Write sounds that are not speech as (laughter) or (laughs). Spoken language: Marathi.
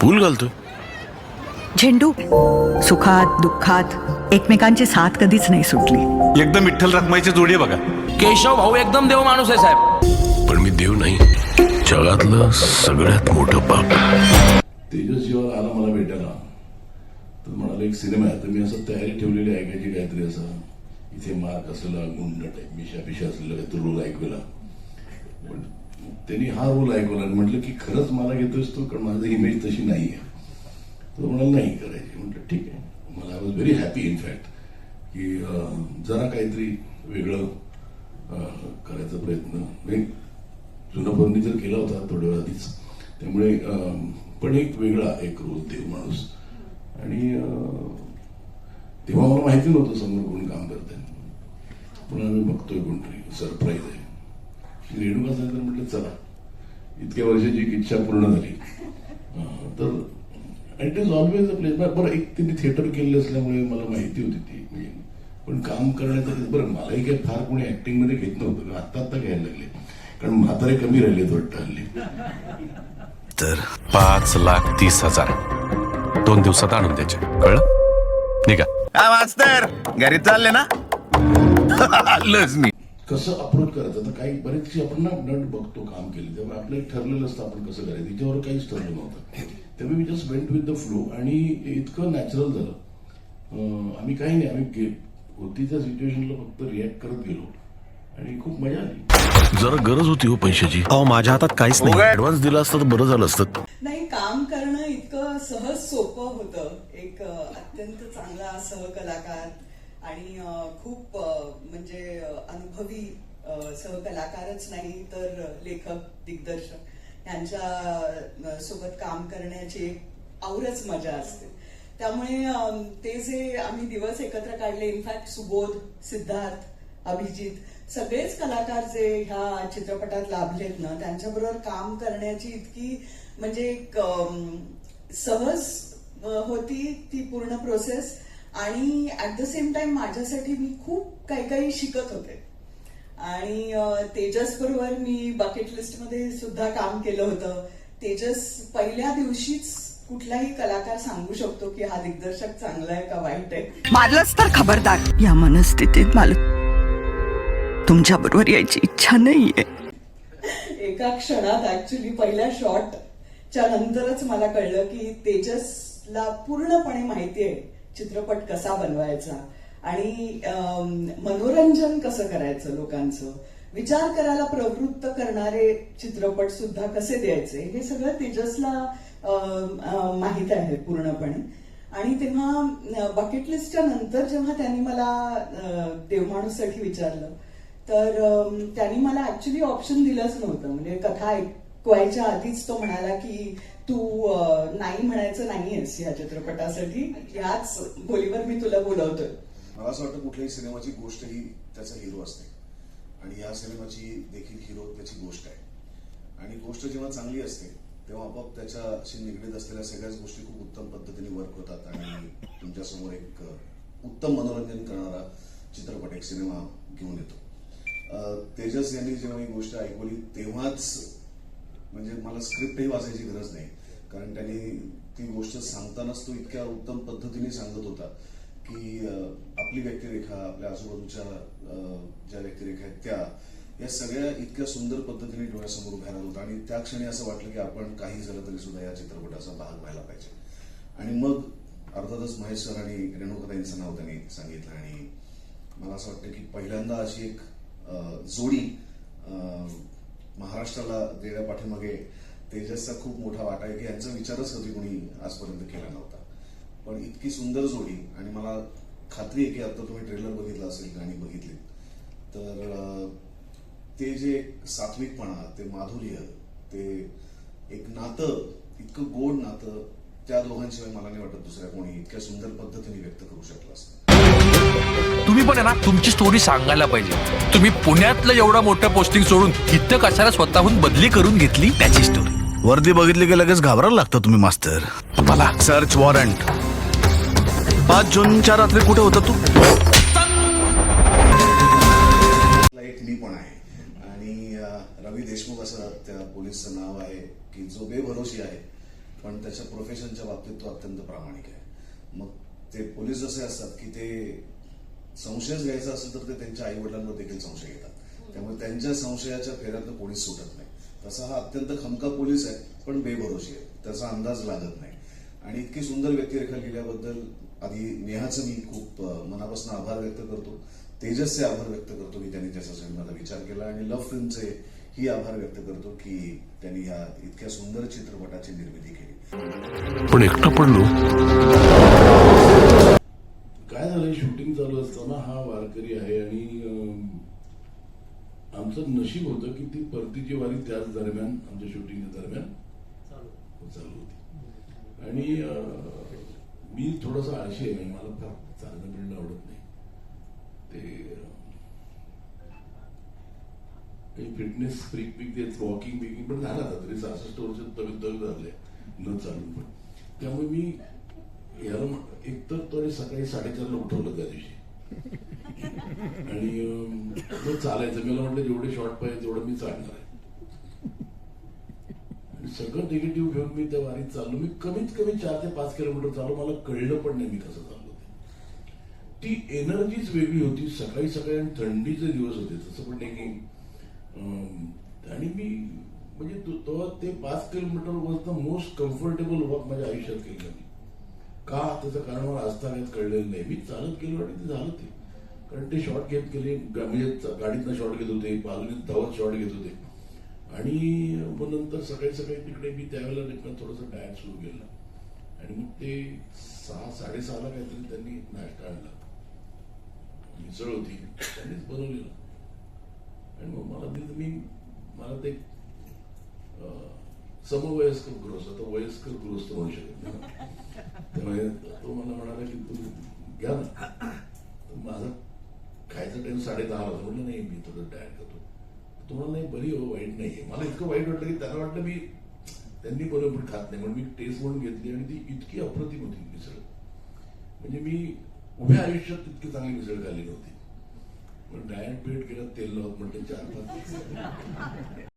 पूल घालतोय. झेंडू सुखात दुःखात एकमेकांची साथ कधीच नाही सुटली. एकदम विठ्ठल रखमाईची जोडी आहे बघा. केशव भाऊ एकदम देव माणूस आहे साहेब. पण मी देव नाही. जगातलं सगळ्यात मोठं पाप. तेजस जेव्हा आला मला भेटायला. तर म्हणाला एक सिनेमा आहे. तर मी असं तयारी ठेवलेली आहे ऐकायची काहीतरी असं? इथे मार्क असलेला गुंड टाईप मिशा पिशा असलेला काहीतरी रोल ऐकलेला पण त्यांनी हा रोल ऐकवला आणि म्हटलं की खरंच मला घेतोयस तो कारण माझी इमेज तशी नाही आहे तो म्हणाला नाही करायची. म्हटलं ठीक आहे. मला I was very happy in fact की जरा काहीतरी वेगळं करायचा प्रयत्न. म्हणजे जुना फर्निचर केला होता थोड्या वेळ आधीच त्यामुळे पण एक वेगळा एक रोल देव माणूस. आणि तेव्हा मला माहिती नव्हतं समोर कोण काम करतंय पण आम्ही बघतोय कोणतरी सरप्राईज आहे. रेणुका सांगितलं म्हटलं चला. इतक्या वर्षाची एक इच्छा पूर्ण झाली. तर it is always a place बरं एक त्यांनी थिएटर केलेलं असल्यामुळे मला माहिती होती ती म्हणजे. पण काम करण्याचं बरं मलाही काही फार कोणी ऍक्टिंगमध्ये घेत नव्हतं आत्ता आत्ता घ्यायला लागले. कारण म्हातारे कमी राहिलेत वाटतं हल्ली. तर पाच लाख तीस हजार. दोन दिवसात आणून द्यायचे. कळलं? निघा. मास्तर! घरी चालले ना? (laughs) आलोच मी. कसं अप्रोच करायचं? आता काही बरेचशी आपण ना नट बघतो काम केले. तेव्हा आपलं एक ठरलेलं असतं आपण कसं करायचं. तिच्यावर काहीच ठरलं नव्हतं. तेव्हा मी just went with the flow आणि इतकं नॅचरल झालं. आम्ही काही नाही. आम्ही गे- होती त्या सिच्युएशनला फक्त रिॲक्ट करत गेलो. आणि खूप मजा आली. जरा गरज होती हो पैशाची. अहो माझ्या हातात काहीच नाही. ऍडव्हान्स दिला असता तर बरं झालं असतं. नाही काम करणं इतकं सहज सोपं होतं. एक अत्यंत चांगला सहकलाकार आणि खूप म्हणजे अनुभवी सहकलाकारच नाही तर लेखक दिग्दर्शक यांच्या सोबत काम करण्याची एक आवरच मजा असते. त्यामुळे ते जे आम्ही दिवस एकत्र काढले इनफॅक्ट सुबोध सिद्धार्थ अभिजित सगळेच कलाकार जे ह्या चित्रपटात लाभलेत ना त्यांच्याबरोबर काम करण्याची इतकी म्हणजे एक सहज होती ती पूर्ण प्रोसेस. आणि ऍट द सेम टाइम माझ्यासाठी मी खूप काही काही शिकत होते. आणि तेजस बरोबर मी बकेट लिस्टमध्ये सुद्धा काम केलं होतं. तेजस पहिल्या दिवशीच कुठलाही कलाकार सांगू शकतो की हा दिग्दर्शक चांगला आहे का वाईट आहे. मारलंच तर खबरदार. या मनस्थितीत मला तुमच्या बरोबर यायची इच्छा नाहीये. एका क्षणात ऍक्च्युली पहिल्या शॉटच्या नंतरच मला कळलं की तेजसला पूर्णपणे माहिती आहे. चित्रपट कसा बनवायचा? आणि मनोरंजन कसं करायचं लोकांचं? विचार करायला प्रवृत्त करणारे चित्रपट सुद्धा कसे द्यायचे? हे सगळं तेजसला माहीत आहे पूर्णपणे. आणि तेव्हा बकेट लिस्टच्या नंतर जेव्हा त्यांनी मला अ, देवमाणूसाठी विचारलं तर त्यांनी मला ऍक्च्युली ऑप्शन दिलंच नव्हतं. म्हणजे कथा ऐक ऐकवायच्या आधीच तो म्हणाला की तू नाही म्हणायचं नाहीयेस या चित्रपटासाठी. याच बोलीवर मी तुला बोलवतोय. मला असं वाटतं कुठल्याही सिनेमाची गोष्ट ही त्याचा हिरो असते. आणि या सिनेमाची देखील हिरो त्याची गोष्ट आहे. आणि गोष्ट जेव्हा चांगली असते तेव्हा आपोआप त्याच्याशी निगडीत असलेल्या सगळ्याच गोष्टी खूप उत्तम पद्धतीने वर्क होतात. आणि तुमच्यासमोर एक उत्तम मनोरंजन करणारा चित्रपट एक सिनेमा घेऊन येतो. तेजस यांनी जेव्हा ही गोष्ट ऐकवली तेव्हाच म्हणजे मला स्क्रिप्टही वाचायची गरज नाही. कारण त्यांनी ती गोष्ट सांगतानाच तो इतक्या उत्तम पद्धतीने सांगत होता की आपली व्यक्तिरेखा आपल्या आजूबाजूच्या ज्या व्यक्तिरेखा आहेत त्या या सगळ्या इतक्या सुंदर पद्धतीने डोळ्यासमोर उभ्या राहत होता आणि त्या क्षणी असं वाटलं की आपण काही झालं तरी सुद्धा या चित्रपटाचा भाग व्हायला पाहिजे. आणि मग अर्थातच महेश सर आणि रेणुकाताईंचं नाव त्यांनी सांगितलं. आणि मला असं वाटतं की पहिल्यांदा अशी एक जोडी महाराष्ट्राला देण्या पाठीमागे तेजसचा खूप मोठा वाटा आहे की यांचा विचारच कधी कोणी आजपर्यंत केला नव्हता. पण इतकी सुंदर जोडी आणि मला खात्री आहे की आता तुम्ही ट्रेलर बघितला असेल गाणी बघितली तर ते जे सात्विकपणा ते माधुर्य ते एक नातं इतकं गोड नातं त्या दोघांशिवाय मला नाही वाटत दुसऱ्या कोणी इतक्या सुंदर पद्धतीने व्यक्त करू शकलं असतं. तुम्ही पण आहे ना तुमची स्टोरी सांगायला पाहिजे. तुम्ही पुण्यातलं एवढं मोठं पोस्टिंग सोडून इथं कशाला स्वतःहून बदली करून घेतली? त्याची स्टोरी वर्दी बघितली की लगेच घाबरायला लागतं तुम्ही मास्तर. मला सर्च वॉरंट पाच जूनच्या रात्री कुठे होता तू? ला एक मी पण आहे. आणि रवी देशमुख असं त्या पोलीसचं नाव आहे की जो बेभरोशी आहे पण त्याच्या प्रोफेशनच्या बाबतीत तो अत्यंत प्रामाणिक आहे. मग ते पोलीस असे असतात की ते संशयच घ्यायचा असेल तर ते त्यांच्या आई वडिलांवर देखील संशय घेतात त्यामुळे त्यांच्या संशयाच्या फेऱ्यातनं कोणीच सुटत नाही. तसा हा अत्यंत खमका पोलीस आहे पण बेभरोशी आहे. त्याचा अंदाज लागत नाही. आणि इतकी सुंदर व्यक्तिरेखा लिहिल्याबद्दल आधी नेहाचं मी खूप मनापासून आभार व्यक्त करतो. तेजसचे आभार व्यक्त करतो की त्यांनी त्याचा सिनेमाचा विचार केला. आणि लव्ह फिल्मचे ही आभार व्यक्त करतो की त्यांनी ह्या इतक्या सुंदर चित्रपटाची निर्मिती केली. पण एकटं पडलो? चालू असताना हा वारकरी आहे आणि आमचं नशीब होतं की ती परतीची वारी त्याच दरम्यान आमच्या शूटिंगच्या दरम्यान चालू होती. आणि मी थोडासा आळशी आहे मला फार चालणं बिळणं आवडत नाही. ते फिटनेस फ्रीक बिक ते वॉकिंग बिकिंग पण झालं तरी सहासष्ट वर्ष तब्येत तब्येत झाले न चालून पण. त्यामुळे मी याला एकतर तरी सकाळी साडेचारला उठवलं त्या दिवशी. आणि चालायचं. मला म्हटलं जेवढे शॉर्ट पाहिजे तेवढं मी चालणार आहे. सगळं निगेटिव्ह घेऊन मी त्या वारीत चाललो. मी कमीत कमी चार ते पाच किलोमीटर चाललो. मला कळलं पण नाही मी कसं चाललो ते. ती एनर्जीच वेगळी होती. सकाळी सकाळी आणि थंडीचे दिवस होते. तसं पण नाही की अं, आणि मी म्हणजे तो- तो ते पाच kilometre was the most comfortable walk माझ्या आयुष्यात केलं मी का त्याचं कारण मला आजतागायत कळलेलं नाही. मी चालत गेलो आणि ते झालं ते. कारण ते शॉर्ट घेत गेले गा- म्हणजे गाडीतनं शॉर्ट घेत होते बाजूने धावत शॉर्ट घेत होते. आणि मग नंतर सकाळी सकाळी तिकडे मी त्यावेळेला नेमकं थोडंसं डायट सुरू केलं. आणि मग ते सहा साडेसहाला काहीतरी त्यांनी नाश्ता आणला मिसळ होती त्यांनीच बनवलेलं. आणि मग मला तिथं मी मला ते समवयस्कर गृहस्थ आता वयस्कर गृहस्थ म्हणू शकत नाही. त्यामुळे तो मला म्हणाला की तू घ्या ना. माझं खायचा टाइम साडे दहा म्हणलं नाही मी थोडं डायट करतो. तुम्हाला नाही बरी हो वाईट नाही मला इतकं वाईट वाटलं की त्याला वाटलं मी त्यांनी बरोबर खात नाही. म्हणून मी टेस्ट म्हणून घेतली आणि ती इतकी अप्रतिम होती मिसळ. म्हणजे मी उभ्या आयुष्यात इतकी चांगली मिसळ खाल्ली नव्हती. पण डायट पेट केलं तेल लावत म्हणते चार पाच.